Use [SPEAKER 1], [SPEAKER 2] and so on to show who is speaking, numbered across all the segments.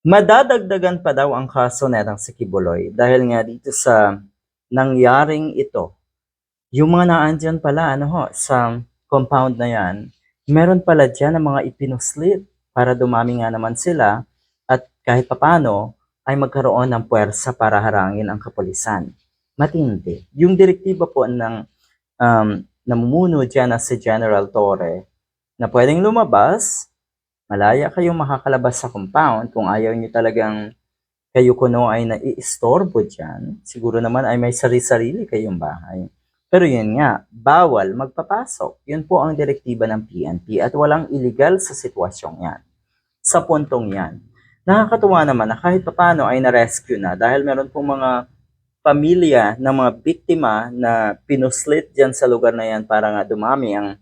[SPEAKER 1] Madadagdagan pa daw ang kaso netang si Kibuloy dahil nga dito sa nangyaring ito. Yung mga naandyan pala ano ho, sa compound na yan, meron pala dyan ng mga ipinuslit para dumami nga naman sila at kahit papano ay magkaroon ng puwersa para harangin ang kapulisan. Matindi. Yung direktiba po ng um, namumuno dyan na si General Torre na pwedeng lumabas malaya kayong makakalabas sa compound kung ayaw nyo talagang kayo kuno ay naiistorbo dyan. Siguro naman ay may sarili-sarili kayong bahay. Pero yun nga, bawal magpapasok. Yun po ang direktiba ng PNP at walang illegal sa sitwasyong yan. Sa puntong yan. Nakakatuwa naman na kahit papano ay na-rescue na dahil meron pong mga pamilya ng mga biktima na pinuslit dyan sa lugar na yan para nga dumami ang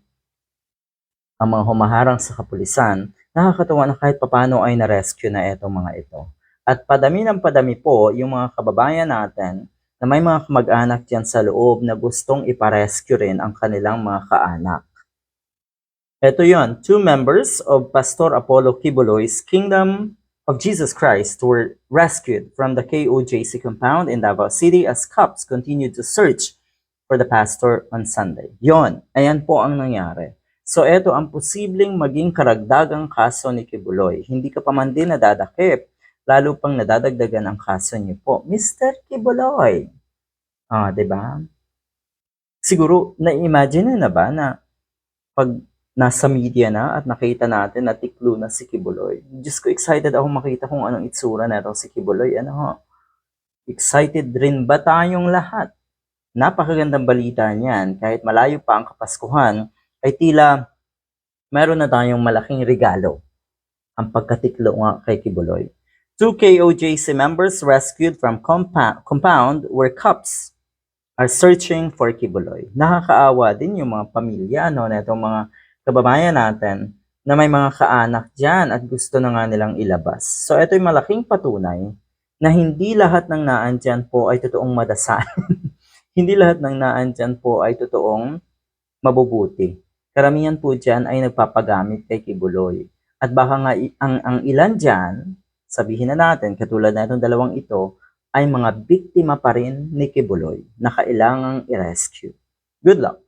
[SPEAKER 1] ang mga humaharang sa kapulisan, nakakatuwa na kahit papano ay na-rescue na itong mga ito. At padami ng padami po yung mga kababayan natin na may mga kamag-anak dyan sa loob na gustong iparescue rin ang kanilang mga kaanak. Ito yon, two members of Pastor Apollo Kibuloy's Kingdom of Jesus Christ were rescued from the KOJC compound in Davao City as cops continued to search for the pastor on Sunday. Yon, ayan po ang nangyari. So eto ang posibleng maging karagdagang kaso ni Kibuloy. Hindi ka pa man din nadadakip, lalo pang nadadagdagan ang kaso niyo po. Mr. Kibuloy. Ah, 'di ba? Siguro na-imagine na ba na pag nasa media na at nakita natin na tiklo na si Kibuloy. Diyos ko, excited ako makita kung anong itsura na si Kibuloy. Ano ho? Excited rin ba tayong lahat? Napakagandang balita niyan. Kahit malayo pa ang Kapaskuhan, ay tila meron na tayong malaking regalo ang pagkatiklo nga kay Kibuloy. Two KOJC members rescued from compa- compound where cops are searching for Kibuloy. Nakakaawa din yung mga pamilya no, na itong mga kababayan natin na may mga kaanak dyan at gusto na nga nilang ilabas. So ito yung malaking patunay na hindi lahat ng naandyan po ay totoong madasal. hindi lahat ng naandyan po ay totoong mabubuti. Karamihan po dyan ay nagpapagamit kay Kibuloy. At baka nga ang, ang ilan dyan, sabihin na natin, katulad na itong dalawang ito, ay mga biktima pa rin ni Kibuloy na kailangang i-rescue. Good luck!